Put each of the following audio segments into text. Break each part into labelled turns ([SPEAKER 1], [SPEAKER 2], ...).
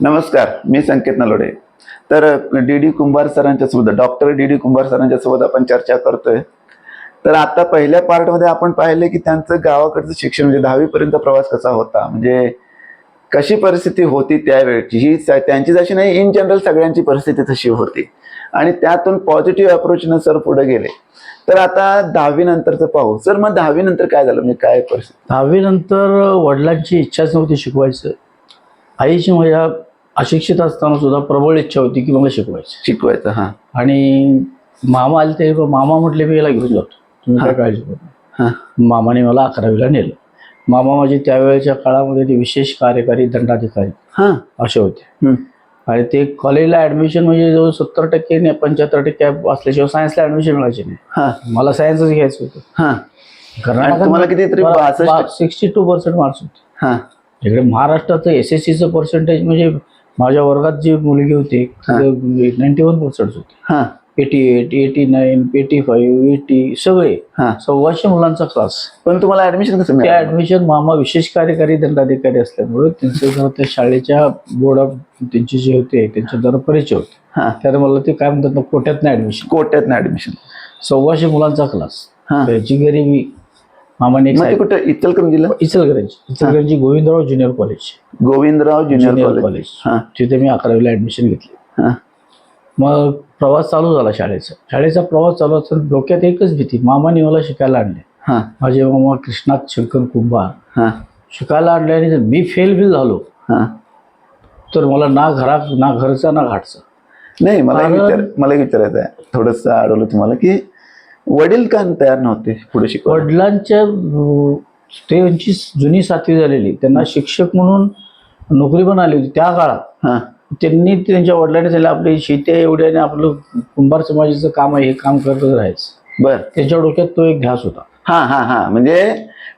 [SPEAKER 1] नमस्कार मी संकेत नलोडे. तर D D कुंभार सरांच्या सोबत डॉक्टर डी डी कुंभार सरांच्या सोबत आपण चर्चा करतोय. तर आता पहिल्या पार्टमध्ये आपण पाहिले की त्यांचं गावाकडचं शिक्षण म्हणजे दहावीपर्यंत प्रवास कसा होता? म्हणजे कशी परिस्थिती होती त्यावेळची? ही स- त्यांची जशी नाही इन जनरल सगळ्यांची परिस्थिती तशी होती. आणि त्यातून पॉझिटिव्ह अप्रोचनं सर पुढे गेले. तर आता दहावी नंतरचं पाहू. सर मग दहावी नंतर काय झालं? म्हणजे काय परिस्थिती?
[SPEAKER 2] दहावी नंतर वडिलांची इच्छाच नव्हती शिकवायचं. आईची माझ्या अशिक्षित असताना सुद्धा प्रबळ इच्छा होती की मला शिकवायचं.
[SPEAKER 1] शिकवायचं हा.
[SPEAKER 2] आणि मामा आले ते मामा म्हटले मी याला घेऊन जातो. तुम्ही काय काळजी करू नका."
[SPEAKER 1] हा.
[SPEAKER 2] मामाने मला अकरावीला नेलं. मामा माझे त्यावेळेच्या काळामध्ये ते विशेष कार्यकारी दंडाधिकारी
[SPEAKER 1] हा.
[SPEAKER 2] असे होते. आणि ते कॉलेजला ऍडमिशन म्हणजे जवळ सत्तर टक्के नाही पंच्याहत्तर टक्के असल्याशिवाय सायन्सला ऍडमिशन मिळायचे नाही.
[SPEAKER 1] हा.
[SPEAKER 2] मला सायन्सच घ्यायचं होतं.
[SPEAKER 1] हा. तुम्हाला कितीतरी
[SPEAKER 2] सिक्स्टी टू पर्सेंट मार्क्स होते.
[SPEAKER 1] हा.
[SPEAKER 2] इकडे महाराष्ट्राचं एस एस सीचं पर्सेंटेज म्हणजे माझ्या वर्गात जी मुलगी होती नाईन्टी वन पर्सेंट होती.
[SPEAKER 1] हा.
[SPEAKER 2] Eighty eight eighty nine eighty five eighty सगळे
[SPEAKER 1] हा.
[SPEAKER 2] सव्वाशे मुलांचा क्लास
[SPEAKER 1] पण तुम्हाला ऍडमिशन कसं
[SPEAKER 2] त्या ऍडमिशन मामा विशेष कार्यकारी दंडाधिकारी असल्यामुळे त्यांचे जरा त्या शाळेच्या बोर्ड ऑफ त्यांचे जे होते त्यांचे जरा परिचय होते.
[SPEAKER 1] हा.
[SPEAKER 2] त्यात मला ते काय म्हणतात ना कोट्यात नाही ऍडमिशन
[SPEAKER 1] कोट्यात ऍडमिशन
[SPEAKER 2] सव्वाशे मुलांचा क्लास त्याची गरिबी मामाने एक
[SPEAKER 1] मग ते
[SPEAKER 2] साहेब-
[SPEAKER 1] कुठं? इचलकरंजीला
[SPEAKER 2] Ichalkaranji. Ichalkaranji Govindrao junior college.
[SPEAKER 1] Govindrao junior
[SPEAKER 2] junior
[SPEAKER 1] college. हा.
[SPEAKER 2] तिथे मी अकरावीला ऍडमिशन घेतली.
[SPEAKER 1] हा.
[SPEAKER 2] मग प्रवास चालू झाला शाळेचा. शाळेचा प्रवास चालू असताना डोक्यात एकच भीती. मामाने मला शिकायला आणले.
[SPEAKER 1] हा.
[SPEAKER 2] माझे मामा कृष्णात शंकर कुंभार.
[SPEAKER 1] हा.
[SPEAKER 2] शिकायला आणल्याने जर मी फेल बिल झालो
[SPEAKER 1] हा.
[SPEAKER 2] तर मला ना घरा ना घरचा ना घाटचा.
[SPEAKER 1] नाही मला एक
[SPEAKER 2] कारण-
[SPEAKER 1] विचार मला एक विचारायचं आहे. थोडस अडवलं तुम्हाला की वडील का तयार नव्हते पुढे शिकवायला?
[SPEAKER 2] वडिलांच्या त्यांची जुनी सातवी झालेली. त्यांना शिक्षक म्हणून नोकरी पण आली होती त्या काळात.
[SPEAKER 1] हा.
[SPEAKER 2] त्यांनी त्यांच्या वडिलांनी सांगितलं आपली शेती आहे एवढी आणि आपलं कुंभार समाजाचं काम आहे हे काम करतच राहायचं.
[SPEAKER 1] बर.
[SPEAKER 2] त्यांच्या डोक्यात तो एक ध्यास होता.
[SPEAKER 1] हा हा हा म्हणजे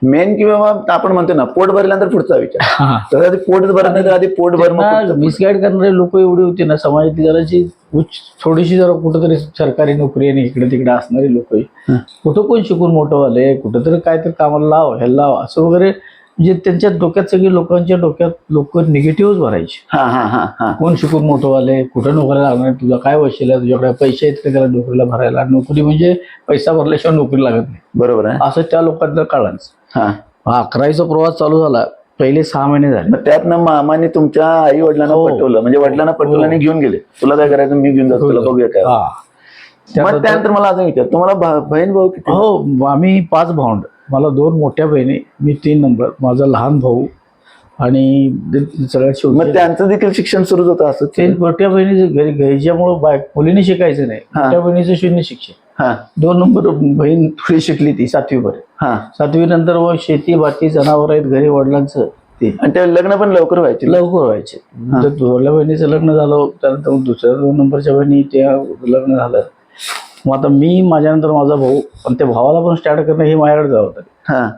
[SPEAKER 1] मेन की बाबा आपण म्हणतो ना पोट भरल्यानंतर पुढचा विचार तर आधी पोट भरत नाही तर आधी पोट भर मग पुढचं पुढचं.
[SPEAKER 2] मिसगाईड करणारे लोक एवढे होते ना समाजातली जराची उच्च थोडीशी जरा कुठंतरी सरकारी नोकरी आणि इकडे तिकडे असणारी लोक. कुठं कोण शिकून मोठं झाले कुठंतरी काहीतरी कामाला लाव ह्याला लाव असं वगैरे म्हणजे त्यांच्या डोक्यात सगळी लोकांच्या डोक्यात लोक निगेटिव्हच भरायचे.
[SPEAKER 1] हा हा हा हा.
[SPEAKER 2] कोण शिकून मोठं झाले कुठं नोकरीला लागणार तुझा काय वशील आहे तुझ्याकडे पैसे आहेत का त्याला नोकरीला भरायला? नोकरी म्हणजे पैसा भरल्याशिवाय नोकरी लागत नाही.
[SPEAKER 1] बरोबर आहे.
[SPEAKER 2] असं त्या लोकांना कळायचं
[SPEAKER 1] हा.
[SPEAKER 2] अकरावीचा प्रवास चालू झाला पहिले सहा महिने झाले.
[SPEAKER 1] मग त्यातनं मामाने तुमच्या आई वडिलांना
[SPEAKER 2] हो.
[SPEAKER 1] पटवलं. म्हणजे वडिलांना पटवलं आणि घेऊन गेले. तुला काय करायचं? मी घेऊन जातो तुला बघूया काय
[SPEAKER 2] हा.
[SPEAKER 1] मग
[SPEAKER 2] त्यानंतर-
[SPEAKER 1] मला असं विचार. तुम्हाला भा- बहीण भाऊ किती?
[SPEAKER 2] हो आम्ही पाच भावंड. मला दोन मोठ्या बहिणी मी तीन नंबर माझा लहान भाऊ आणि सगळ्यात शेवटी
[SPEAKER 1] मग त्यांचं देखील शिक्षण सुरूच होतं असं?
[SPEAKER 2] ते मोठ्या बहिणी घरी घ्यायच्यामुळं बाय मुलीने शिकायचं नाही. मोठ्या बहिणीचं शून्य शिक्षण.
[SPEAKER 1] हा.
[SPEAKER 2] दोन नंबर बहीण थोडी शिकली ती सातवी पर्यंत.
[SPEAKER 1] हा.
[SPEAKER 2] सातवी नंतर व शेती बाकी जनावर आहेत घरी वडिलांचं. ते.
[SPEAKER 1] आणि ते लग्न पण लवकर व्हायचे?
[SPEAKER 2] लवकर व्हायचे. थोरल्या बहिणीचं लग्न झालं त्यानंतर दुसऱ्या दोन नंबरच्या बहिणी त्या लग्न झालं. मग आता मी माझ्यानंतर माझा भाऊ पण त्या भावाला पण स्टार्ट करणं हे माझ्याकडे जबाबदारी.
[SPEAKER 1] हा.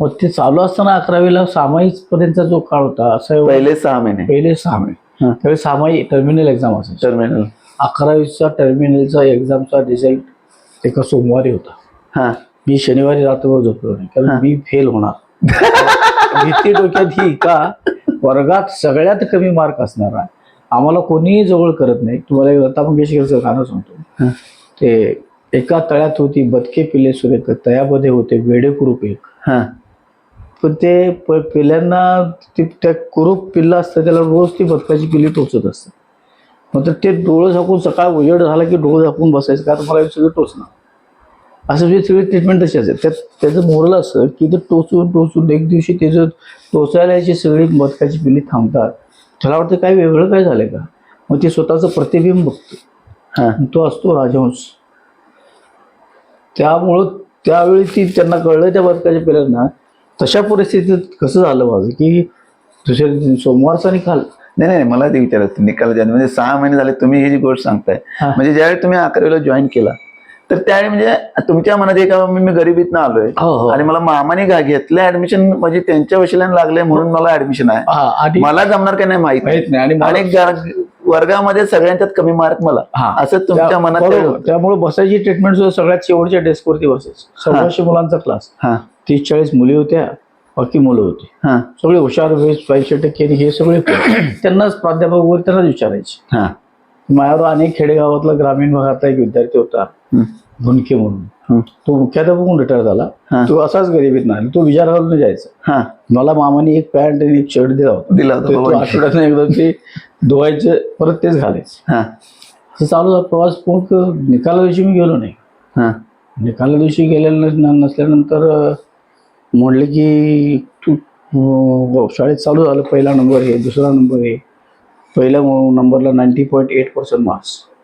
[SPEAKER 2] मग ते चालू असताना अकरावीला सामायिक पर्यंतचा जो काळ होता असं
[SPEAKER 1] पहिले सहा महिने.
[SPEAKER 2] पहिले सहा महिने. त्यावेळी सामायिक टर्मिनल एक्झाम असायची.
[SPEAKER 1] टर्मिनल
[SPEAKER 2] अकरावीचा टर्मिनलचा एक्झामचा रिझल्ट एका सोमवारी होता.
[SPEAKER 1] हा.
[SPEAKER 2] मी शनिवारी रात्रभर झोपलो नाही कारण मी फेल होणार. भीती डोक्यात ही का? वर्गात सगळ्यात कमी मार्क असणारा आम्हाला कोणीही जवळ करत नाही. तुम्हाला एक लता मंगेशकरचं गाणं सांगतो. ते एका तळ्यात होती बदके पिले सुरेख. तळ्यामध्ये होते वेडे कुरूप एक.
[SPEAKER 1] हा.
[SPEAKER 2] पण ते प पिल्यांना ते त्या कुरूप पिल्लं असतं त्याला रोज ती बदकाची पिल्ली टोचत असतात मग तर ते डोळं झाकून सकाळ उजेड झाला की डोळं झाकून बसायचं का तुम्हाला हे सगळं टोचणार. असं म्हणजे सगळी ट्रीटमेंट तशी असेल त्यात त्याचं मोरल असं की ते टोचून टोचून एक दिवशी त्याचं टोचायला याची सगळी बदकाची पिल्ली थांबतात. त्याला वाटतं काय वेगळं काय झालंय का? मग ते स्वतःचं प्रतिबिंब बघतो.
[SPEAKER 1] हा.
[SPEAKER 2] तो असतो राजहंस. त्यामुळं त्यावेळी ती त्यांना कळलं त्या बदकाच्या पिल्यांना तशा परिस्थितीत कसं झालं माझं की दुसऱ्या दिवशी सोमवारचा निकाल
[SPEAKER 1] नाही नाही मला ते विचारायचं निकाल ज्या- म्हणजे सहा महिने झाले तुम्ही ही जी गोष्ट सांगताय. म्हणजे ज्यावेळी तुम्ही अकरावीला जॉईन केला तर त्यावेळी म्हणजे तुमच्या मनात एक मी गरिबीतनं आलोय.
[SPEAKER 2] हो हो.
[SPEAKER 1] आणि मला मामाने घेतलं ऍडमिशन म्हणजे त्यांच्या वशिल्याने लागले म्हणून मला ऍडमिशन आहे. मला जमणार का नाही माहीत
[SPEAKER 2] नाही. आणि
[SPEAKER 1] वर्गामध्ये सगळ्यांच्यात कमी मार्क मला
[SPEAKER 2] हा.
[SPEAKER 1] असं तुमच्या मनात.
[SPEAKER 2] त्यामुळे बसायची ट्रीटमेंट सुद्धा सगळ्यात शेवटच्या डेस्कवरती बसायची सव्वाशे मुलांचा क्लास
[SPEAKER 1] हा
[SPEAKER 2] तीस चाळीस मुली होत्या बाकी मुलं होती
[SPEAKER 1] हा
[SPEAKER 2] सगळे हुशार पैसे टक्के हे सगळे. त्यांनाच प्राध्यापक वगैरे त्यांनाच विचारायचे
[SPEAKER 1] हा
[SPEAKER 2] माझ्यावर अनेक खेडेगावातला ग्रामीण भागातला एक विद्यार्थी होता. भुनके म्हणून. तो मुख्याध्यापक म्हणून रिटायर झाला.
[SPEAKER 1] हा.
[SPEAKER 2] तो असाच गरिबीत नाही. तो विचार घालून जायचा.
[SPEAKER 1] हा.
[SPEAKER 2] मला मामाने एक पॅन्ट आणि एक शर्ट दिला होता.
[SPEAKER 1] दिला होता
[SPEAKER 2] ते तो
[SPEAKER 1] बाबांनी.
[SPEAKER 2] आठवड्यातून एकदा ते धुवायचे परत तेच घालायचे.
[SPEAKER 1] हा.
[SPEAKER 2] असं चालू झाला. प्रवास मग निकाला दिवशी मी गेलो नाही.
[SPEAKER 1] हा.
[SPEAKER 2] निकाला दिवशी गेलेलं नस- नसल्यानंतर अं, म्हणले की तू अं, शाळेत चालू झालं. पहिला नंबर आहे दुसरा नंबर आहे पहिल्या नंबरला ninety point eight percent marks
[SPEAKER 1] हा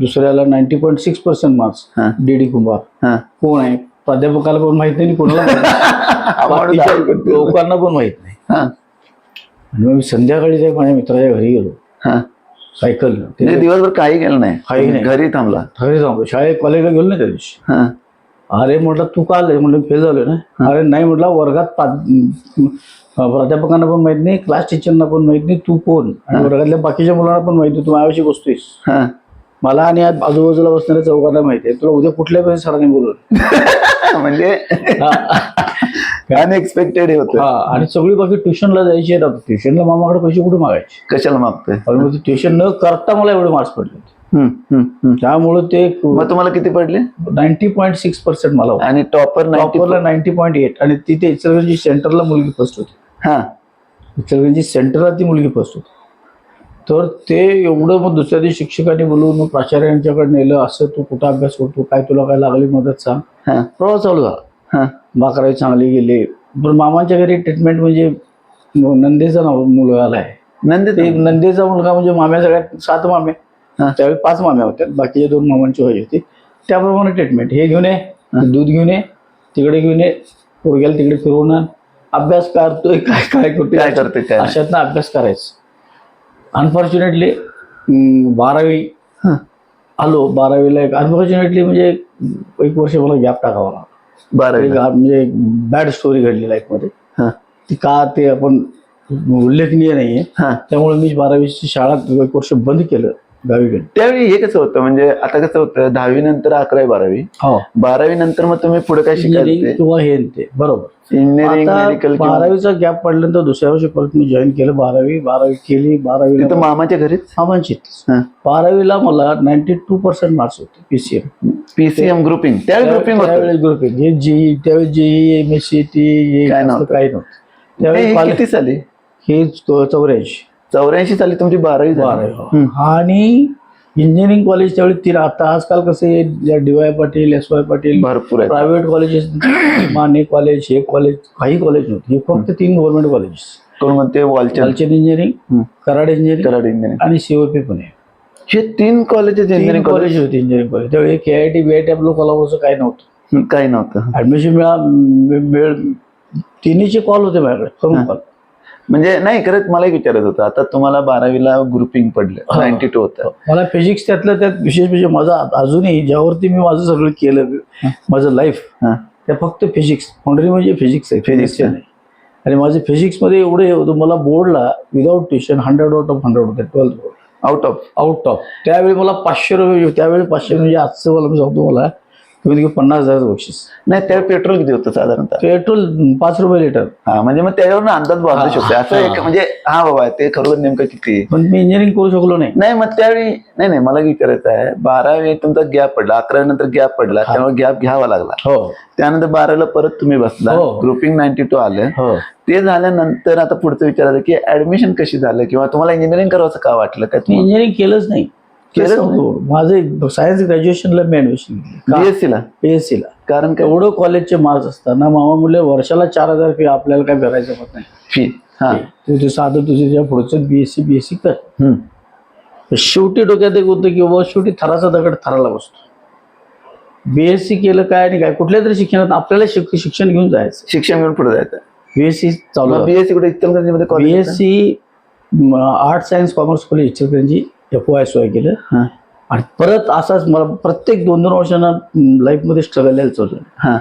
[SPEAKER 2] दुसऱ्याला ninety point six percent marks
[SPEAKER 1] हा.
[SPEAKER 2] डी डी कुंभार
[SPEAKER 1] हा.
[SPEAKER 2] कोण आहे? प्राध्यापकाला पण माहीत नाही कोणाला नाही. लोकांना पण माहीत नाही.
[SPEAKER 1] हा.
[SPEAKER 2] आणि मग मी संध्याकाळी त्या माझ्या मित्राच्या घरी गेलो.
[SPEAKER 1] हा.
[SPEAKER 2] सायकल.
[SPEAKER 1] दिवसभर काही केलं
[SPEAKER 2] काही
[SPEAKER 1] नाही
[SPEAKER 2] नाही.
[SPEAKER 1] घरी थांबला.
[SPEAKER 2] घरी जाऊ शाळेत कॉलेजला गेलो नाही त्या दिवशी.
[SPEAKER 1] हा.
[SPEAKER 2] अरे म्हटलं तू का आलं म्हटलं फेल झालोय ना. अरे नाही म्हटलं वर्गात प्राध्यापकांना पण माहीत नाही क्लास टीचरना पण माहीत नाही. तू कोण? आणि वर्गातल्या बाकीच्या मुलांना पण माहिती तू माझ्याविषयी बसतोयस.
[SPEAKER 1] हा.
[SPEAKER 2] मला आणि आज आजूबाजूला बसणाऱ्या चौघांना माहिती आहे. तुला उद्या कुठल्या पण सरांनी बोलवलं.
[SPEAKER 1] म्हणजे अनएक्सपेक्टेड होतं.
[SPEAKER 2] हा आणि सगळी बाकी ट्युशनला जायची आता ट्युशनला मामाकडे पैसे कुठे मागायचे?
[SPEAKER 1] कशाला मागतोय?
[SPEAKER 2] पण मग ट्युशन न करता मला एवढे मार्क्स पडले. त्यामुळे ते
[SPEAKER 1] मग तुम्हाला किती पडले?
[SPEAKER 2] नाईन्टी पॉईंट सिक्स पर्सेंट मला
[SPEAKER 1] आणि टॉपर
[SPEAKER 2] टॉपरला नाईन्टी पॉईंट एट आणि तिथे इचलगंजी सेंटरला मुलगी फर्स्ट होती.
[SPEAKER 1] हा.
[SPEAKER 2] इचलगंजी सेंटरला ती मुलगी फर्स्ट होती. तर ते एवढं मग दुसऱ्या दिवशी शिक्षकांनी बोलवून मग प्राचार्यांच्याकडे नेलं असं तू कुठं अभ्यास करतो काय तुला काय लागली मदत सांग.
[SPEAKER 1] हा.
[SPEAKER 2] प्रवास चालू झाला.
[SPEAKER 1] हा.
[SPEAKER 2] बाकरावी चांगले गेले. पण मामांच्या घरी ट्रीटमेंट म्हणजे नंदेचा नाव मुलगा आला आहे.
[SPEAKER 1] नंदी
[SPEAKER 2] ते नंदेचा मुलगा म्हणजे माम्या सगळ्यात सात मामे. त्यावेळी पाच माम्या होत्या. बाकीचे दोन मामांची व्हायची होती. त्याप्रमाणे ट्रीटमेंट हे घेऊन ये दूध घेऊन ये तिकडे घेऊन ये पोरग्याला तिकडे फिरवून आण. अभ्यास करतोय काय काय करतोय
[SPEAKER 1] काय करतोय.
[SPEAKER 2] अशातनं अभ्यास करायचा. अनफॉर्च्युनेटली बारावी
[SPEAKER 1] हा.
[SPEAKER 2] आलो बारावीला एक अनफॉर्च्युनेटली म्हणजे एक वर्ष मला गॅप टाकावा लागला.
[SPEAKER 1] बारावी
[SPEAKER 2] एक म्हणजे बॅड स्टोरी घडली लाईफमध्ये
[SPEAKER 1] हा.
[SPEAKER 2] ती का ते आपण उल्लेखनीय नाहीये.
[SPEAKER 1] हा.
[SPEAKER 2] त्यामुळे मी बारावीची शाळा एक वर्ष बंद केलं. गावीकडे
[SPEAKER 1] त्यावेळी हे कसं होतं म्हणजे आता कसं होतं दहावी नंतर अकरावी बारावी.
[SPEAKER 2] हो.
[SPEAKER 1] बारावी नंतर मग तुम्ही पुढे काय शिकायचं
[SPEAKER 2] किंवा हे ते बरोबर.
[SPEAKER 1] इंजिनिअरिंग
[SPEAKER 2] आता
[SPEAKER 1] मेडिकल
[SPEAKER 2] बारावीचा गॅप पडल्यानंतर दुसऱ्या वर्षी परत मी जॉईन केलं बारावी बारावी केली बारावीला
[SPEAKER 1] तिथं मामाच्या घरीच?
[SPEAKER 2] मामांची
[SPEAKER 1] हा.
[SPEAKER 2] बारावीला मला नाईन्टी टू पर्सेंट मार्क्स होते पीसीएम
[SPEAKER 1] पीसीएम ग्रुपिंग त्यावेळी ग्रुपिंग
[SPEAKER 2] त्यावेळेस ग्रुपिंग हे जीई त्यावेळेस JEE M S C T
[SPEAKER 1] काय नव्हतं.
[SPEAKER 2] काही नव्हतं. त्यावेळी
[SPEAKER 1] किती साली?
[SPEAKER 2] हे चौऱ्याऐंशी.
[SPEAKER 1] चौऱ्याऐंशी साली तुमची बारावी झाली.
[SPEAKER 2] बारावी हो. आणि इंजिनिअरिंग कॉलेज त्यावेळी तीन आता आजकाल कसे D Y Patil S Y Patil
[SPEAKER 1] भरपूर आहे
[SPEAKER 2] प्रायव्हेट कॉलेजेस माने कॉलेज हे कॉलेज काही कॉलेज नव्हते. हे फक्त तीन गव्हर्नमेंट कॉलेजेस
[SPEAKER 1] कोण म्हणते? Walchand.
[SPEAKER 2] Culture engineering. Karad engineering
[SPEAKER 1] Karad engineering
[SPEAKER 2] आणि सीओपी पुणे
[SPEAKER 1] हे तीन कॉलेजेस इंजिनिअरिंग कॉलेज
[SPEAKER 2] होते इंजिनिअरिंग कॉलेज त्यावेळी K I T B I T आपलं कोल्हापूरचं काही नव्हतं.
[SPEAKER 1] काही नव्हतं.
[SPEAKER 2] ऍडमिशन मिळा मिळ- मिळ- तिन्हीचे कॉल होते माझ्याकडे फोन कॉल
[SPEAKER 1] म्हणजे नाही खरंच मला एक विचारायचं होतं. आता तुम्हाला बारावीला ग्रुपिंग पडलं.
[SPEAKER 2] हा.
[SPEAKER 1] नाईन्टी टू होतं.
[SPEAKER 2] मला फिजिक्स त्यातलं त्यात विशेष म्हणजे माझं अजूनही ज्यावरती मी माझं सगळं केलं माझं लाईफ
[SPEAKER 1] हा.
[SPEAKER 2] त्या फक्त फिजिक्स फाउंड्री म्हणजे फिजिक्स आहे.
[SPEAKER 1] Physics
[SPEAKER 2] फिजिक्स नाही आणि माझं फिजिक्समध्ये एवढं हे होतं मला बोर्डला without tuition hundred out of hundred होते twelfth board
[SPEAKER 1] out of
[SPEAKER 2] out of त्यावेळी मला पाचशे रुपये त्यावेळी पाचशे म्हणजे आजचं मला मी सांगतो मला कमीत कमी पन्नास हजार बक्षीस.
[SPEAKER 1] नाही त्यावेळी पेट्रोल किती होतं साधारणतः?
[SPEAKER 2] पेट्रोल पाच रुपये लिटर.
[SPEAKER 1] हा म्हणजे मग त्याच्यावर अंदाज बांधू शकतो. असं एक म्हणजे हा बाबा ते खरोखर नेमकं किती?
[SPEAKER 2] पण मी इंजिनिअरिंग करू शकलो नाही.
[SPEAKER 1] नाही मग त्यावेळी नाही नाही मला विचारायचं आहे. बारावी तुमचा गॅप पडला अकरावी नंतर गॅप पडला त्यामुळे गॅप घ्यावा लागला.
[SPEAKER 2] हो.
[SPEAKER 1] त्यानंतर बारावीला परत तुम्ही बसला
[SPEAKER 2] हो.
[SPEAKER 1] ग्रुपिंग नाईन्टी टू आलं.
[SPEAKER 2] हो.
[SPEAKER 1] ते झाल्यानंतर आता पुढचं विचारायचं की ऍडमिशन कशी झालं किंवा तुम्हाला इंजिनिअरिंग करावं का वाटलं? तुम्हाला
[SPEAKER 2] इंजिनिअरिंग केलंच नाही. नव्हतं. माझं सायन्स ग्रॅज्युएशनला मी ऍडमिशन
[SPEAKER 1] बीएससी ला?
[SPEAKER 2] बीएससी ला.
[SPEAKER 1] कारण काय?
[SPEAKER 2] एवढं कॉलेजचे मार्क्स असताना मामा म्हणले वर्षाला चार हजार फी आपल्याला काय भरायचं होत नाही.
[SPEAKER 1] फी हा.
[SPEAKER 2] तू ते साधं तुझं ज्या पुढचं बीएससी बीएससी कर. शेवटी डोक्यात एक होतं की बाबा शेवटी थराचा दगड थराला बसतो. बीएससी केलं काय आणि काय? कुठल्या तरी शिक्षणात आपल्याला शिक- शिक्षण घेऊन जायचं.
[SPEAKER 1] शिक्षण घेऊन पुढे जायचं.
[SPEAKER 2] बीएससी चालू
[SPEAKER 1] बीएससी कुठे?
[SPEAKER 2] BSc art science commerce college Ichalkaranji F Y S Y केलं.
[SPEAKER 1] हा.
[SPEAKER 2] आणि परत असाच मला प्रत्येक दोन दोन वर्षांना लाईफमध्ये स्ट्रगल यायला चालू
[SPEAKER 1] हा.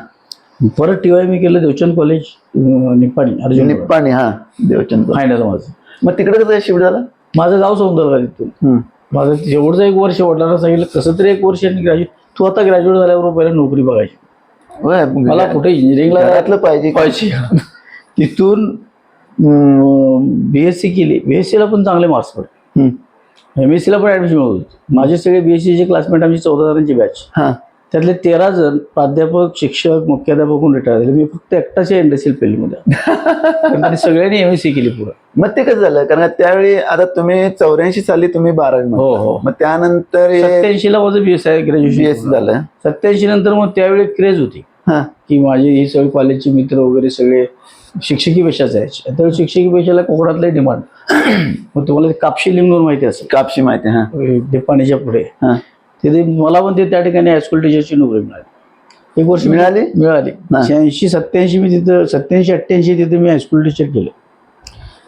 [SPEAKER 2] परत टी वाय मी केलं देवचंद कॉलेज निप्पाणी अर्जुन
[SPEAKER 1] निप्पाणी हा. देवचंद
[SPEAKER 2] फायनल माझं
[SPEAKER 1] मग तिकडे कसं शिफ्ट झाला?
[SPEAKER 2] माझं गाव सौंदर्य तिथून. माझं एवढंच एक वर्ष वडिलांना सांगितलं कसं तरी एक वर्ष ग्रॅज्युएट तू आता ग्रॅज्युएट झाल्यावर पहिला नोकरी बघायची. मला कुठे इंजिनिअरिंगला
[SPEAKER 1] घरातलं पाहिजे
[SPEAKER 2] पाहिजे. तिथून बी एस सी केली. बी एस सीला पण चांगले मार्क्स पडले. एम एस सीला पण ॲडमिशन मिळत होती. माझे सगळे बी एस सीचे क्लासमेट आमची चौदा जणांची बॅच
[SPEAKER 1] हा.
[SPEAKER 2] त्यातले तेरा जण प्राध्यापक शिक्षक मुख्याध्यापक होऊन रिटायर झाले. मी फक्त एकटाच इंडस्ट्रियल फील्डमध्ये सगळ्यांनी एम एस सी केली पुढं.
[SPEAKER 1] मग ते कसं झालं? कारण त्यावेळी आता तुम्ही चौऱ्याऐंशी साली तुम्ही बारावी
[SPEAKER 2] हो हो.
[SPEAKER 1] मग त्यानंतर
[SPEAKER 2] सत्याऐंशीला माझं B S I graduation
[SPEAKER 1] BS झालं.
[SPEAKER 2] सत्याऐंशी नंतर मग त्यावेळी क्रेज होती.
[SPEAKER 1] हा.
[SPEAKER 2] की माझे हे सगळे कॉलेजचे मित्र वगैरे सगळे शिक्षकी पेशाच यायचे त्यावेळी शिक्षकी पेशाला कोकणातलं डिमांड मग तुम्हाला ते कापशी लिंगून माहिती असेल.
[SPEAKER 1] कापशी माहिती हा.
[SPEAKER 2] देपाणीच्या पुढे.
[SPEAKER 1] हा.
[SPEAKER 2] तिथे मला पण ते त्या ठिकाणी हायस्कूल टीचरची नोकरी मिळाली. एक वर्ष
[SPEAKER 1] मिळाली?
[SPEAKER 2] मिळाली. शहाऐंशी सत्याऐंशी मी तिथं सत्याऐंशी अठ्ठ्याऐंशी तिथे मी हायस्कूल टीचर केलं.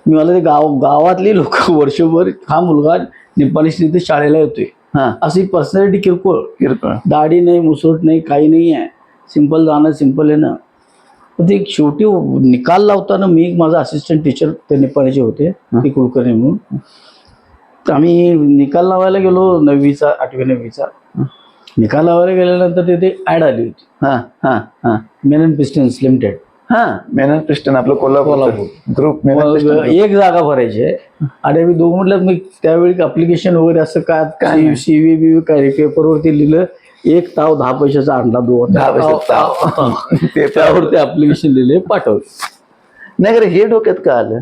[SPEAKER 2] मी मला ते गाव गावातली लोक वर्षभर हा मुलगा निपाणी तिथे शाळेला येतोय. अशी पर्सनॅलिटी किरकोळ.
[SPEAKER 1] किरकोळ.
[SPEAKER 2] दाढी नाही मुसोट नाही काही नाही आहे. सिंपल जाणं सिंपल येणं. ते शेवटी निकाल लावताना मी एक माझा असिस्टंट टीचर ते नेपाळचे होते ते कुलकर्णी म्हणून. तर आम्ही निकाल लावायला गेलो नववीचा आठवी नववीचा. निकाल लावायला गेल्यानंतर तिथे ॲड आली होती.
[SPEAKER 1] हा हा हा.
[SPEAKER 2] मेनन पिस्टन्स लिमिटेड
[SPEAKER 1] हा मेनन पिस्टन आपलं कोल्हापूर. ग्रुप
[SPEAKER 2] एक जागा भरायची आहे. आणि आम्ही दोन म्हटलं मी त्यावेळी अप्लिकेशन वगैरे असं काय
[SPEAKER 1] काय
[SPEAKER 2] सी व्ही बी काय पेपरवरती लिहिलं एक ताव दहा पैशाचा आणला दोन.
[SPEAKER 1] दहा पैशाचा ताव. ते
[SPEAKER 2] त्यावरती अप्लिकेशन लिहिले पाठवलं.
[SPEAKER 1] नाही खरं हे डोक्यात का आलं?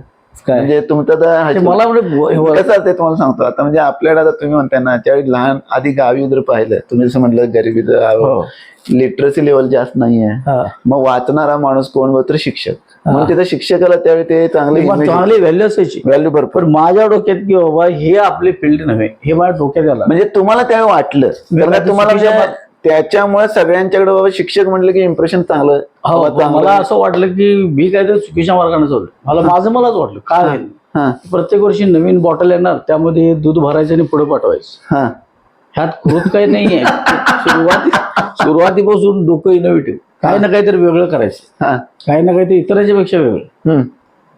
[SPEAKER 2] काय?
[SPEAKER 1] म्हणजे तुमचं आता
[SPEAKER 2] ते मला म्हणजे
[SPEAKER 1] कसं असते तुम्हाला सांगतो. आता म्हणजे आपल्याला आता तुम्ही म्हणताय ना त्यावेळी लहान आधी गावी जर पाहिलं तुम्ही जसं म्हटलं गरिबी
[SPEAKER 2] हो.
[SPEAKER 1] लिटरसी लेवल जास्त नाहीये. मग वाचणारा माणूस कोण व तर शिक्षक. म्हणून तिथं शिक्षकाला त्यावेळी ते चांगले
[SPEAKER 2] मग चांगली व्हॅल्यू असायची.
[SPEAKER 1] व्हॅल्यू भरपूर.
[SPEAKER 2] पण माझ्या डोक्यात की बाबा हे आपले फील्ड नव्हे हे माझ्या डोक्यात आलं.
[SPEAKER 1] म्हणजे तुम्हाला त्यावेळी वाटलं. तुम्हाला त्याच्यामुळे सगळ्यांच्याकडे बाबा शिक्षक म्हटलं की इम्प्रेशन चांगलं.
[SPEAKER 2] हो,
[SPEAKER 1] बाबा
[SPEAKER 2] पण
[SPEAKER 1] चांगलं.
[SPEAKER 2] मला असं वाटलं की मी काहीतरी चुकीच्या मार्गाने चाललो मला माझं मलाच वाटलं. काय आहे?
[SPEAKER 1] हा.
[SPEAKER 2] प्रत्येक वर्षी नवीन बॉटल येणार त्यामध्ये दूध भरायचं आणि पुढे पाठवायचं.
[SPEAKER 1] हा.
[SPEAKER 2] ह्यात कृत काही नाहीये. सुरुवाती सुरुवातीपासून डोकं इनोव्हेटिव्ह काही ना काहीतरी वेगळं करायचं.
[SPEAKER 1] हा.
[SPEAKER 2] काही ना काहीतरी इतरांच्या पेक्षा वेगळं.
[SPEAKER 1] हम्म.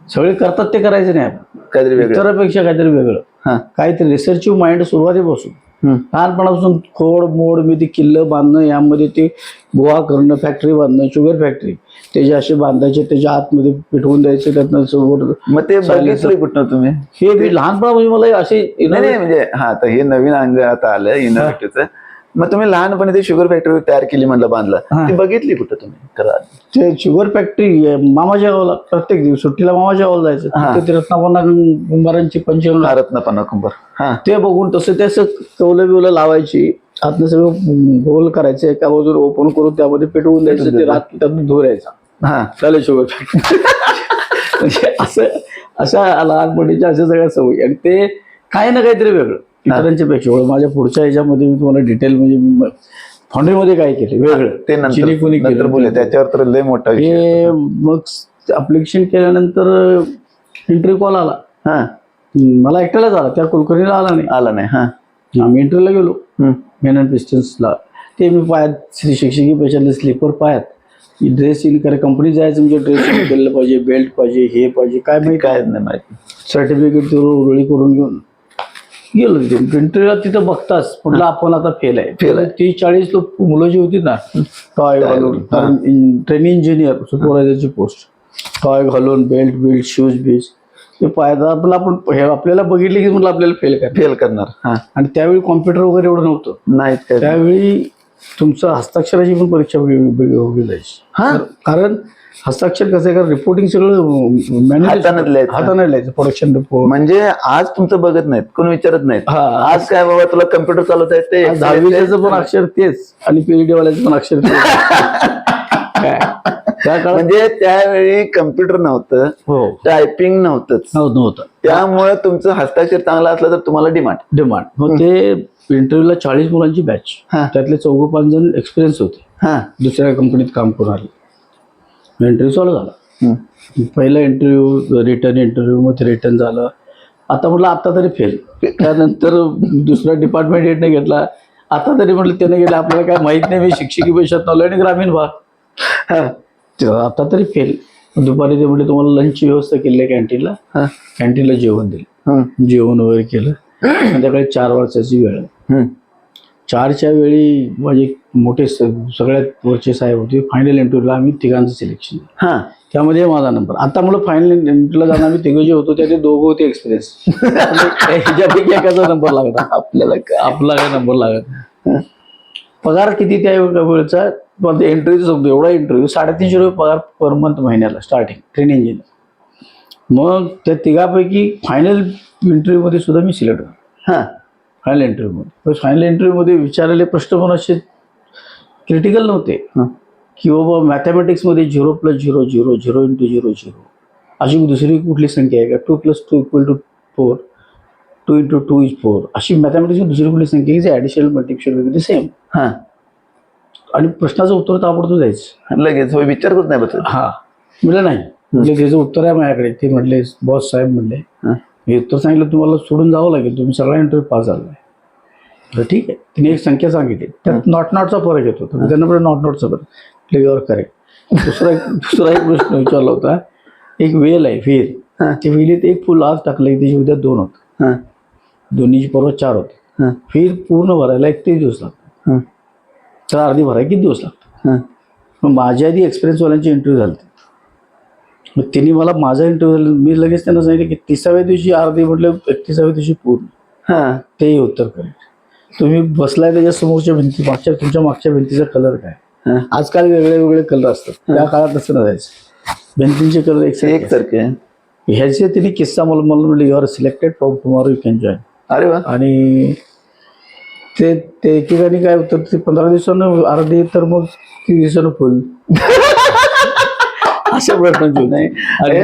[SPEAKER 2] सगळे करतात ते करायचं नाही. आपण
[SPEAKER 1] काहीतरी वेगळं.
[SPEAKER 2] इतरांपेक्षा काहीतरी वेगळं.
[SPEAKER 1] हा.
[SPEAKER 2] काहीतरी रिसर्चिव्ह माइंड सुरुवातीपासून. लहानपणापासून खोड मोड मी ते किल्लं बांधणं यामध्ये ते गोवा करणं फॅक्टरी बांधणं शुगर फॅक्टरी त्याचे असे बांधायचे त्याच्या आतमध्ये पिठवून द्यायचे त्यातनं समोर
[SPEAKER 1] मग ते बघितलं कुठं तुम्ही?
[SPEAKER 2] हे लहानपणापासून मला असे
[SPEAKER 1] नाही नाही म्हणजे हा आता हे नवीन अंग आता आलं इनोव्हेटिव्हचं मग तुम्ही लहानपणी ते शुगर फॅक्टरी तयार केली म्हणलं बांधलं. ती बघितली कुठं तुम्ही? करा.
[SPEAKER 2] ते शुगर फॅक्टरी मामाच्या गावाला प्रत्येक दिवस सुट्टीला मामाच्या गावाला. जायचं. ते रत्नापन्ना कुंभारांची पंचगंगा
[SPEAKER 1] भारत ना पन्ना कुंभार. हा.
[SPEAKER 2] ते बघून तसं ते असं कवलं बिवलं लावायची. आतनं सगळं गोल करायचं. एका बाजूला ओपन करून त्यामध्ये पेटवून द्यायचं. ते रात त्यातून धुरायचा
[SPEAKER 1] हा.
[SPEAKER 2] चालेल शुगर फॅक्टरी म्हणजे असं अशा लहानपणीच्या अशा सगळ्या सवयी. आणि ते काही ना काहीतरी वेगळं. इतरांच्या पेक्षा. माझ्या पुढच्या ह्याच्यामध्ये मी तुम्हाला डिटेल म्हणजे फाउंड्रीमध्ये काय केलं. वेगळं.
[SPEAKER 1] ते
[SPEAKER 2] कोणी
[SPEAKER 1] नंतर बोलूया त्याच्यावर तर लय मोठा
[SPEAKER 2] हे मग अप्लिकेशन केल्यानंतर इंटरव्ह्यू कॉल आला.
[SPEAKER 1] हा.
[SPEAKER 2] मला एकट्यालाच आला त्या कुलकर्णीला आला नाही.
[SPEAKER 1] आला नाही. हा.
[SPEAKER 2] आम्ही इंटरव्ह्यूला गेलो.
[SPEAKER 1] हम्म.
[SPEAKER 2] मेनन पिस्टन्सला ते मी पायात श्री शिक्षकी पेशातले स्लीपर पायात. ड्रेस इन करे कंपनी जायचं म्हणजे ड्रेस केलं पाहिजे बेल्ट पाहिजे हे पाहिजे काय माहिती?
[SPEAKER 1] काय नाही माहिती.
[SPEAKER 2] सर्टिफिकेट उरळी करून घेऊन. गेलो तिथे. इंटरव्ह्यूला तिथं बघताच. म्हटलं आपण आता फेल आहे.
[SPEAKER 1] Fail आहे.
[SPEAKER 2] तीस चाळीस लोक मुलं जी होती ना टॉय घालून ट्रेनिंग इंजिनियर सुपरवायझरची पोस्ट टॉय घालून बेल्ट बिल्ट शूज बीज ते पायदा आपलं आपण हे आपल्याला बघितले की म्हटलं आपल्याला फेल करायचं
[SPEAKER 1] फेल करणार. हा.
[SPEAKER 2] आणि त्यावेळी कॉम्प्युटर वगैरे एवढं नव्हतं.
[SPEAKER 1] काय
[SPEAKER 2] त्यावेळी तुमचं हस्ताक्षराची पण परीक्षा जायची. कारण हस्ताक्षर कसं आहे कारण रिपोर्टिंग सगळं
[SPEAKER 1] लिहायचं.
[SPEAKER 2] हाताने लिहायचं प्रोडक्शन रिपोर्ट
[SPEAKER 1] म्हणजे आज तुमचं बघत नाहीत कोण विचारत नाहीत.
[SPEAKER 2] हा.
[SPEAKER 1] आज काय बाबा तुला कम्प्युटर चालवता येते
[SPEAKER 2] दहावीचं पण अक्षर तेच आणि पीएचडी वाल्याचं पण अक्षर तेच. काय? त्या काळात
[SPEAKER 1] म्हणजे त्यावेळी कम्प्युटर नव्हतं
[SPEAKER 2] हो.
[SPEAKER 1] टायपिंग नव्हतंच.
[SPEAKER 2] नव्हतं नव्हतं.
[SPEAKER 1] त्यामुळे तुमचं हस्ताक्षर चांगलं असलं तर तुम्हाला डिमांड
[SPEAKER 2] डिमांड मग ते इंटरव्ह्यूला चाळीस मुलांची बॅच
[SPEAKER 1] हा.
[SPEAKER 2] त्यातले चौघ पाच जण एक्सपिरियन्स होते.
[SPEAKER 1] हा.
[SPEAKER 2] दुसऱ्या कंपनीत काम करून आले. इंटरव्ह्यू चालू झाला. पहिला इंटरव्ह्यू रिटर्न इंटरव्ह्यू मग रिटर्न झालं. आता म्हटलं आता तरी फेल त्यानंतर दुसरा डिपार्टमेंट हेडने घेतला. आता तरी म्हटलं त्याने गेलं आपल्याला काय माहीत नाही मी शिक्षकी पेशात नवलो आणि ग्रामीण भाग.
[SPEAKER 1] हा.
[SPEAKER 2] आता तरी फेल दुपारी ते म्हटले तुम्हाला लंचची व्यवस्था केली आहे कॅन्टीनला
[SPEAKER 1] हा.
[SPEAKER 2] कॅन्टीनला जेवण दिलं. जेवण वगैरे केलं. संध्याकाळी चार वाजताची वेळ. चारच्या वेळी माझी मोठे स- सगळ्यात वरचे साहेब होते. फायनल इंटरव्ह्यूला आम्ही तिघांचं सिलेक्शन
[SPEAKER 1] हा.
[SPEAKER 2] त्यामध्ये माझा नंबर आता मला फायनल इंटरव्ह्यूला जाणं आम्ही तिघं जे होतो त्याचे दोघं होते एक्सपिरियन्स ह्याच्यापैकी एकाचा नंबर लागला
[SPEAKER 1] आपल्याला काय
[SPEAKER 2] आपला काय नंबर लागत पगार किती त्या वेळचा? पण इंटरव्ह्यू सांगतो एवढा इंटरव्ह्यू साडेतीनशे रुपये पगार पर मंथ महिन्याला स्टार्टिंग ट्रेन इंजिनियर मग त्या तिघापैकी फायनल इंटरव्ह्यूमध्ये सुद्धा मी सिलेक्ट झालो
[SPEAKER 1] हा.
[SPEAKER 2] फायनल इंटरव्ह्यूमध्ये फायनल इंटरव्ह्यूमध्ये विचारलेले प्रश्न पण असे क्रिटिकल नव्हते.
[SPEAKER 1] हं.
[SPEAKER 2] की बाबा मॅथमॅटिक्समध्ये zero plus zero zero zero into zero zero अशी दुसरी कुठली संख्या आहे का? Two plus two equal to four two into two is four अशी मॅथमॅटिक्सची दुसरी कुठली संख्या आहे? की ॲडिशनल मल्टिप्लिकेशन वगैरे सेम
[SPEAKER 1] हा.
[SPEAKER 2] आणि प्रश्नाचं उत्तर ताबडतोब जायचं
[SPEAKER 1] लगेच. विचार करत नाही बसत.
[SPEAKER 2] हा. म्हटलं नाही. त्याचं उत्तर आहे माझ्याकडे. ते म्हटले बॉस साहेब म्हणले
[SPEAKER 1] हं.
[SPEAKER 2] उत्तर सांगितलं तुम्हाला सोडून जावं लागेल. तुम्ही सगळा इंटरव्ह्यू पास झाला तर ठीक आहे. तिने एक संख्या सांगितली. त्यात नॉट नॉटचा फरक येतो. तर त्यांना पण नॉट नॉटचा फरक प्लेवर करेक्ट दुसरा एक दुसरा एक प्रश्न विचारला होता. एक वेल आहे
[SPEAKER 1] हं.
[SPEAKER 2] विहीर ते विहिरीत एक फुल आज टाकलं की त्याची उद्या दोन होत.
[SPEAKER 1] हा.
[SPEAKER 2] दोन्हीची परवा चार होते. विहीर पूर्ण भरायला एकतीस दिवस लागतात.
[SPEAKER 1] हा.
[SPEAKER 2] तर अर्धी भरायला किती दिवस लागतात?
[SPEAKER 1] हा.
[SPEAKER 2] मग माझ्या आधी एक्सपिरियन्सवाल्यांची इंटरव्ह्यू झाली मग त्यांनी मला माझा इंटरव्ह्यू झाला. मी लगेच त्यांना सांगितलं की तिसाव्या दिवशी अर्धी म्हटलं एकतीसाव्या दिवशी पूर्ण.
[SPEAKER 1] हा.
[SPEAKER 2] तेही उत्तर करेक्ट तुम्ही बसलाय त्याच्या समोरच्या भिंती मागच्या तुमच्या मागच्या भिंतीचा कलर काय? आजकाल वेगळे वेगळे कलर असतात. त्या काळात तसं नसायचं. भिंतींचे कलर एक
[SPEAKER 1] सारखे
[SPEAKER 2] ह्याचे त्यांनी किस्सा मला मला म्हणलं you are selected from tomorrow you can join
[SPEAKER 1] अरे वा.
[SPEAKER 2] आणि ते ते एकेकाने काय होतं ते पंधरा दिवसानं अर्धी तर मग तीस दिवसानं फुल अशा प्रश्नांची होती. आणि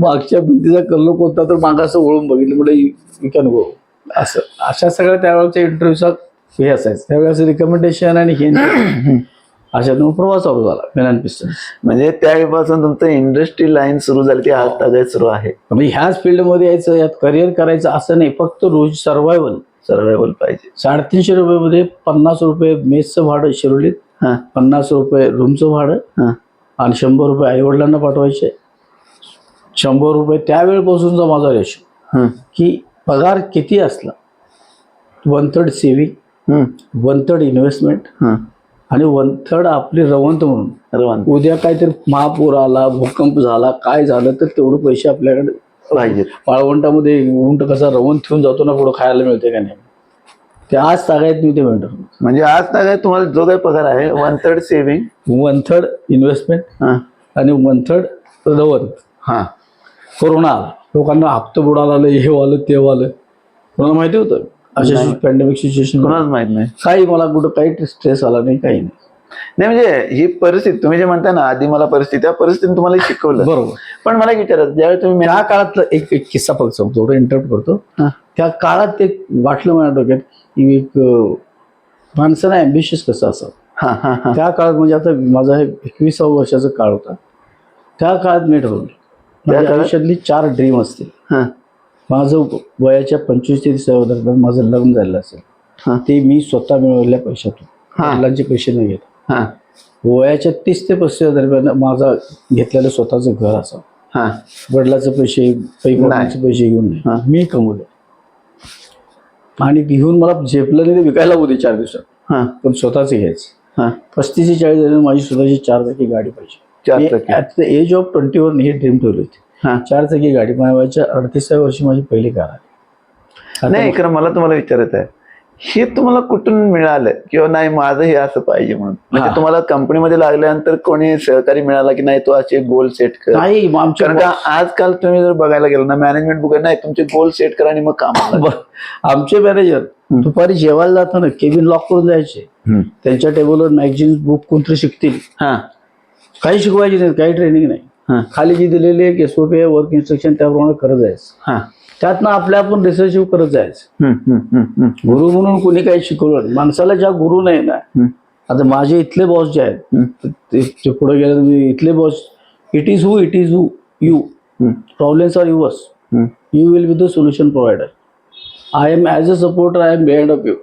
[SPEAKER 2] मागच्या भिंतीचा कल्लो कोणता तर मागं असं वळून बघितलं म्हणजे यू कॅन गो असं अशा सगळ्या त्यावेळेच्या इंटरव्ह्यूचा हे असायचं. त्यावेळेस रिकमेंडेशन आणि हे अशातून प्रवास चालू झाला मेनन पिस्टन
[SPEAKER 1] म्हणजे त्यावेळेपासून तुमचं इंडस्ट्री लाईन सुरू झाली ती आज तागायत सुरू आहे.
[SPEAKER 2] म्हणजे ह्याच फील्डमध्ये यायचं यात करिअर करायचं असं नाही फक्त रोज सर्वायवल
[SPEAKER 1] सर्वायवल पाहिजे.
[SPEAKER 2] साडेतीनशे रुपयेमध्ये पन्नास रुपये मेसचं भाडं शिरोलीत
[SPEAKER 1] हा.
[SPEAKER 2] पन्नास रुपये रूमचं भाडं आणि शंभर रुपये आईवडिलांना पाठवायचे. शंभर रुपये त्यावेळेपासूनचा माझा रेशो की पगार किती असला? वन थर्ड सेविंग
[SPEAKER 1] हम्म.
[SPEAKER 2] वन थर्ड इन्व्हेस्टमेंट आणि वन थर्ड आपली रवंत म्हणून.
[SPEAKER 1] रवान
[SPEAKER 2] उद्या काहीतरी महापूर आला भूकंप झाला काय झालं तर तेवढे पैसे आपल्याकडे
[SPEAKER 1] पाहिजेत
[SPEAKER 2] वाळवंटामध्ये उंट कसा रवंत ठेवून जातो ना पुढं खायला मिळते का नाही? ते आज तागायत मी ते म्हणतो.
[SPEAKER 1] म्हणजे आज तागायत तुम्हाला जो काही पगार आहे one third saving
[SPEAKER 2] one third investment
[SPEAKER 1] हा.
[SPEAKER 2] आणि वन थर्ड रवंत.
[SPEAKER 1] हा.
[SPEAKER 2] कोरोना आला. लोकांना हप्ते बुडाला आलं हे वालं ते वालं. कोणाला माहिती होतं? अशा पॅन्डेमिक सिच्युएशन
[SPEAKER 1] कोणालाच माहीत नाही.
[SPEAKER 2] काही मला कुठं काही स्ट्रेस आला नाही काही नाही.
[SPEAKER 1] नाही म्हणजे ही परिस्थिती तुम्ही जे म्हणता ना आधी मला परिस्थिती त्या परिस्थितीने तुम्हाला हे शिकवलं.
[SPEAKER 2] बरोबर.
[SPEAKER 1] पण मला एक विचारत ज्यावेळी तुम्ही
[SPEAKER 2] त्या काळातलं एक एक किस्सा फक्त सांगतो थोडं इंटरप्ट करतो.
[SPEAKER 1] हा.
[SPEAKER 2] त्या काळात एक वाटलं माझ्या डोक्यात की एक अं, माणसानं ॲम्बिशियस कसं असावं.
[SPEAKER 1] हा हा हा.
[SPEAKER 2] त्या काळात म्हणजे आता माझा हे एकविसावं वर्षाचा काळ होता. त्या काळात मी ठरवलं माझ्या
[SPEAKER 1] काळात?
[SPEAKER 2] आयुष्यातली चार ड्रीम असतील.
[SPEAKER 1] हा.
[SPEAKER 2] माझं वयाच्या पंचवीस ते तिसाव्या दरम्यान माझं लग्न झालेलं असेल.
[SPEAKER 1] हा.
[SPEAKER 2] ते मी स्वतः मिळवलेल्या पैशातून. वडिलांचे पैसे न घेत.
[SPEAKER 1] हा.
[SPEAKER 2] वयाच्या तीस ते पस्तीस दरम्यान माझा घेतलेलं स्वतःचं घर असावं.
[SPEAKER 1] हा.
[SPEAKER 2] वडिलाचे पैसे पैसे पैसे घेऊन. नाही. मी कमवले. आणि घेऊन मला झेपलं नाही ते विकायला होते चार दिवसात.
[SPEAKER 1] हा.
[SPEAKER 2] पण स्वतःच घ्यायचं. पस्तीस ते चाळीस दरम्यान माझी स्वतःची चार चाकी गाडी पाहिजे. At the age of twenty one he dream ठेवली होती.
[SPEAKER 1] हा.
[SPEAKER 2] चार चाकी गाडी माझ्या अडतीसाव्या वर्षी माझी पहिली कार आता
[SPEAKER 1] नाही खरं मला तुम्हाला विचारायचं आहे. हे तुम्हाला कुठून मिळालं? किंवा नाही माझं हे असं पाहिजे म्हणून. म्हणजे. तुम्हाला कंपनीमध्ये लागल्यानंतर कोणी सहकारी मिळाला की नाही तो असे गोल सेट कर?
[SPEAKER 2] नाही
[SPEAKER 1] कारण का आजकाल तुम्ही जर बघायला गेलो ना मॅनेजमेंट बुक नाही तुमचे गोल सेट करा आणि मग काम
[SPEAKER 2] आमचे मॅनेजर दुपारी जेवायला जाताना केबिन लॉक करून जायचे त्यांच्या टेबलवर मॅगझिन बुक कोणतरी शिकतील.
[SPEAKER 1] हा.
[SPEAKER 2] काही शिकवायचे नाही काही ट्रेनिंग नाही.
[SPEAKER 1] हा.
[SPEAKER 2] खाली जी दिलेली एक एस पी वर्क इन्स्ट्रक्शन त्याप्रमाणे करत जायचं.
[SPEAKER 1] हा.
[SPEAKER 2] त्यातनं आपल्या आपण रिसर्च करत जायचं. गुरु म्हणून कोणी काही शिकवलं नाही. माणसाला ज्या गुरु नाही ना आता माझे इथले बॉस जे आहेत ते पुढे गेले इथले boss it is who it is who you problems are yours. You will be the solution provider I am as a supporter I am behind of you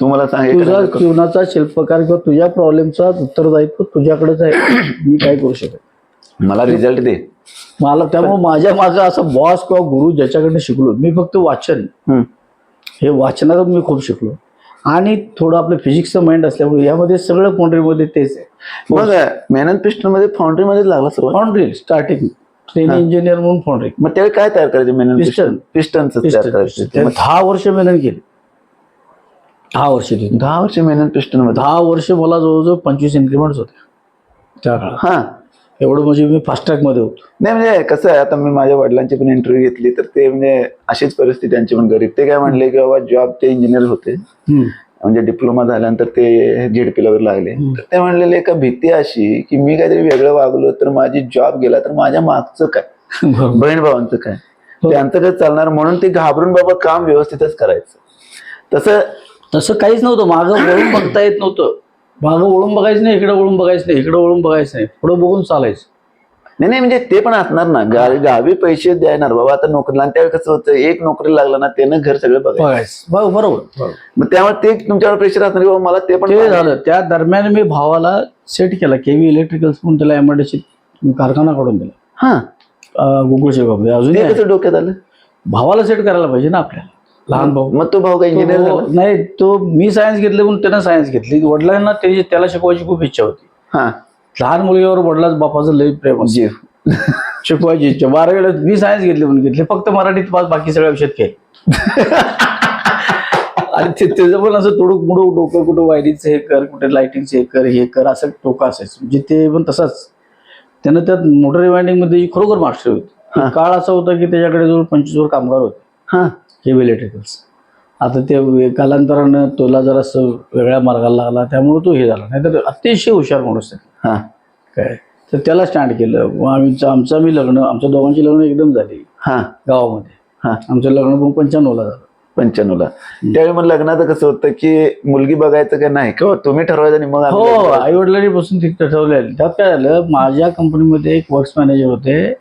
[SPEAKER 1] तुम्हाला सांग
[SPEAKER 2] तुझा जीवनाचा शिल्पकार किंवा तुझ्या प्रॉब्लेमचा उत्तरदायित्व तुझ्याकडेच आहे. मी काय करू शकत
[SPEAKER 1] मला रिझल्ट दे.
[SPEAKER 2] मला त्यामुळे माझ्या मागं असा बॉस किंवा गुरु ज्याच्याकडनं शिकलो मी फक्त वाचन.
[SPEAKER 1] हम्म,
[SPEAKER 2] हे वाचनातून मी खूप शिकलो. आणि थोडं आपलं फिजिक्सचं माइंड असल्यामुळे यामध्ये सगळं फाउंड्रीमध्ये तेच आहे.
[SPEAKER 1] मग मेनन पिस्टनमध्ये फाउंड्री मध्येच लागला सुरुवात.
[SPEAKER 2] फाउंड्री स्टार्टिंग ट्रेनिंग इंजिनियर म्हणून फाउंड्री
[SPEAKER 1] मग त्यावेळी काय तयार करायचे
[SPEAKER 2] Piston.
[SPEAKER 1] पिस्टन पिस्टनच तयार करायचे.
[SPEAKER 2] दहा वर्ष मेहनत केली. दहा वर्ष तिथे
[SPEAKER 1] दहा वर्ष मेनन पिस्टनमध्ये
[SPEAKER 2] दहा वर्ष मला जवळजवळ पंचवीस इन्क्रीमेंट्स होते. त्या काळात.
[SPEAKER 1] हा.
[SPEAKER 2] एवढं म्हणजे मी फास्ट ट्रॅकमध्ये होतो.
[SPEAKER 1] नाही म्हणजे कसं आहे आता मी माझ्या वडिलांची पण इंटरव्ह्यू घेतली तर ते म्हणजे अशीच परिस्थिती त्यांची पण गरीब ते काय म्हणले की बाबा जॉब ते इंजिनियर होते. म्हणजे डिप्लोमा झाल्यानंतर ते झेडपीला वगैरे लागले. तर ते म्हणलेले का भीती अशी की मी काहीतरी वेगळं वागलो तर माझी जॉब गेला तर माझ्या मागचं काय? बहीण भावांचं काय? त्यांचं काय चालणार? म्हणून ते घाबरून बाबा काम व्यवस्थितच करायचं. तसं
[SPEAKER 2] तसं काहीच नव्हतं. मागं वळून बघता येत नव्हतं. मागं वळून बघायचं नाही इकडे वळून बघायचं नाही इकडे वळून बघायचं नाही. पुढं बघून चालायचं.
[SPEAKER 1] नाही नाही म्हणजे ते पण असणार ना. गावी गावी पैसे द्यायणार बाबा आता नोकरीला आणि त्यावेळी कसं होतं एक नोकरी लागला ना त्यानं घर सगळं बघायचं.
[SPEAKER 2] बघायचं. बघ- बरोबर.
[SPEAKER 1] मग त्यामुळे ते तुमच्यावर प्रेशर असणार की बाबा मला ते पण
[SPEAKER 2] ते झालं. त्या दरम्यान मी भावाला सेट केला. केव्ही इलेक्ट्रिकल्स म्हणून त्याला एमआयडीसी कारखाना काढून दिला.
[SPEAKER 1] हा.
[SPEAKER 2] अं, गोकुळच्या बाबतीत अजून
[SPEAKER 1] कसं डोक्यात आलं?
[SPEAKER 2] भावाला सेट करायला पाहिजे ना आपल्याला. लहान भाऊ.
[SPEAKER 1] मग तो भाऊ काय इंजिनियर
[SPEAKER 2] तो-
[SPEAKER 1] झाला
[SPEAKER 2] नाही? तो मी सायन्स घेतले म्हणून त्यानं सायन्स घेतली. वडिलांना त्याची त्याला शिकवायची खूप इच्छा होती.
[SPEAKER 1] हा.
[SPEAKER 2] लहान मुलगीवर वडिलाच बापाचं लई प्रेम असतं.
[SPEAKER 1] जीव.
[SPEAKER 2] शिकवायची इच्छा. बारावीला मी सायन्स घेतले म्हणून घेतले. फक्त मराठीत पास बाकी सगळ्या विषयात खेळ. आणि ते त्याचं पण असं थोडं मुडं डोकं कुठं वायरिंगचं हे कर कुठे लाईटिंगचं हे कर हे कर असं डोकं असायचं. म्हणजे ते पण तसाच. त्यानं त्यात मोटर रिवाइंडिंगमध्ये खरोखर मास्टर होती. काळ असा होता की त्याच्याकडे जवळ पंचवीस वर कामगार होते.
[SPEAKER 1] हा.
[SPEAKER 2] हेवी इलेक्ट्रिकल्स आता ते कालांतरानं तोला जरासं वेगळ्या मार्गाला लागला त्यामुळे तो हे झाला. नाही तर अतिशय हुशार माणूस आहे.
[SPEAKER 1] हा.
[SPEAKER 2] काय? तर त्याला स्टँड केलं. मग आम्ही आमचं आम्ही लग्न आमच्या दोघांची लग्न एकदम झाली.
[SPEAKER 1] हा.
[SPEAKER 2] गावामध्ये.
[SPEAKER 1] हा.
[SPEAKER 2] आमचं लग्न पण पंच्याण्णवला झालं.
[SPEAKER 1] पंच्याण्णवला. त्यावेळी मग लग्नाचं कसं होतं की मुलगी बघायचं का नाही? किंवा तुम्ही ठरवायचं आणि मग
[SPEAKER 2] हो. आई वडिलांनी बसून तिथे ठरवलेलं. त्यात काय झालं माझ्या कंपनीमध्ये एक वर्क्स मॅनेजर होते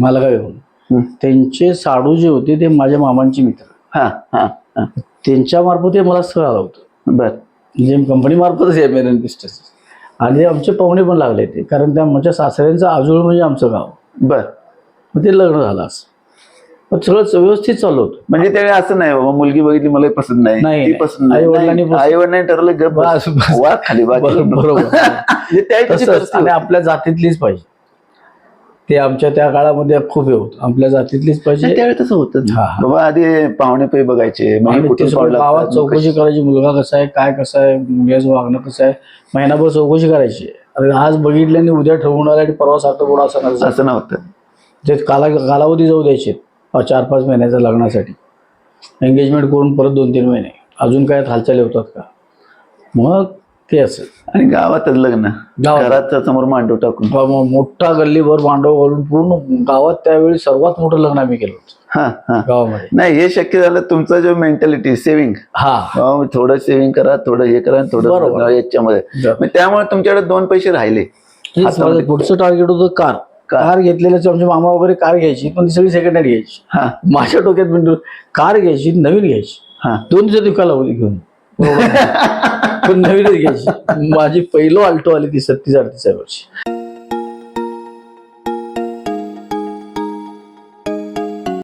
[SPEAKER 2] मालगाव येऊन
[SPEAKER 1] हं.
[SPEAKER 2] त्यांचे साडू जे होते ते माझ्या मामांचे मित्र.
[SPEAKER 1] हा हा हा.
[SPEAKER 2] त्यांच्या मार्फत ते मला स्थळ आलं होतं.
[SPEAKER 1] बर.
[SPEAKER 2] म्हणजे कंपनी मार्फतच आहे मेरन पिस्टस आणि आमचे पाहुणे पण लागले ते कारण त्या माझ्या सासऱ्यांचं आजोळ म्हणजे आमचं गाव.
[SPEAKER 1] बर.
[SPEAKER 2] मग ते लग्न झालं असं. सगळं व्यवस्थित चालू होतं.
[SPEAKER 1] म्हणजे त्यावेळी असं नाही बाबा मुलगी बघितली मला पसंत नाही. पसंत नाही. आई वडिलांनी ठरवलं गप खाली
[SPEAKER 2] बरोबर.
[SPEAKER 1] म्हणजे?
[SPEAKER 2] आपल्या जातीतलीच पाहिजे. ते आमच्या त्या काळामध्ये खूप हे होतं. आपल्या जातीतलीच पाहिजे.
[SPEAKER 1] त्यावेळी तसं होतं.
[SPEAKER 2] हा, हा.
[SPEAKER 1] बाबा आधी पाहुणे पै बघायचे. मग
[SPEAKER 2] ते सगळं गावात
[SPEAKER 1] लागतात, मग
[SPEAKER 2] चौकशी करायची मुलगा कसा आहे काय कसा आहे मुलाचं वागणं कसं आहे महिनाभर चौकशी करायची. अरे आज बघितल्याने उद्या ठरवून आला आणि परवा सारखं गोडा असं
[SPEAKER 1] कशी- असं नव्हतं.
[SPEAKER 2] ते काला कालावधी जाऊ द्यायचे चार पाच महिन्याच्या लग्नासाठी. एंगेजमेंट करून परत दोन तीन महिने. अजून काय हालचाली होतात का? मग ते असं
[SPEAKER 1] आणि गावातच लग्न.
[SPEAKER 2] गावात.
[SPEAKER 1] घरात समोर मांडव टाकून.
[SPEAKER 2] बा- मोठा गल्लीभर मांडव घालून पूर्ण गावात त्यावेळी सर्वात मोठं लग्न आम्ही केलं होतं.
[SPEAKER 1] हा हा.
[SPEAKER 2] गावामध्ये.
[SPEAKER 1] नाही हे शक्य झालं तुमचं जो मेंटॅलिटी सेव्हिंग
[SPEAKER 2] हा.
[SPEAKER 1] थोडं सेव्हिंग करा थोडं हे करा थोडं
[SPEAKER 2] बरोबर.
[SPEAKER 1] याच्यामध्ये. मग त्यामुळे तुमच्याकडे दोन पैसे राहिले.
[SPEAKER 2] माझं पुढचं टार्गेट होतं कार कार घेतलेल्याच आमचे मामा वगैरे कार घ्यायची पण ती सगळी सेकंड हँड घ्यायची.
[SPEAKER 1] हा.
[SPEAKER 2] माझ्या डोक्यात म्हणजे कार घ्यायची नवीन घ्यायची.
[SPEAKER 1] हा.
[SPEAKER 2] दोन दिवसात विकायला होती घेऊन. हो. पण नवीनच घ्यायची. माझी पहिलं आल्टो आली ती सत्तीस अडतीस वर्षी.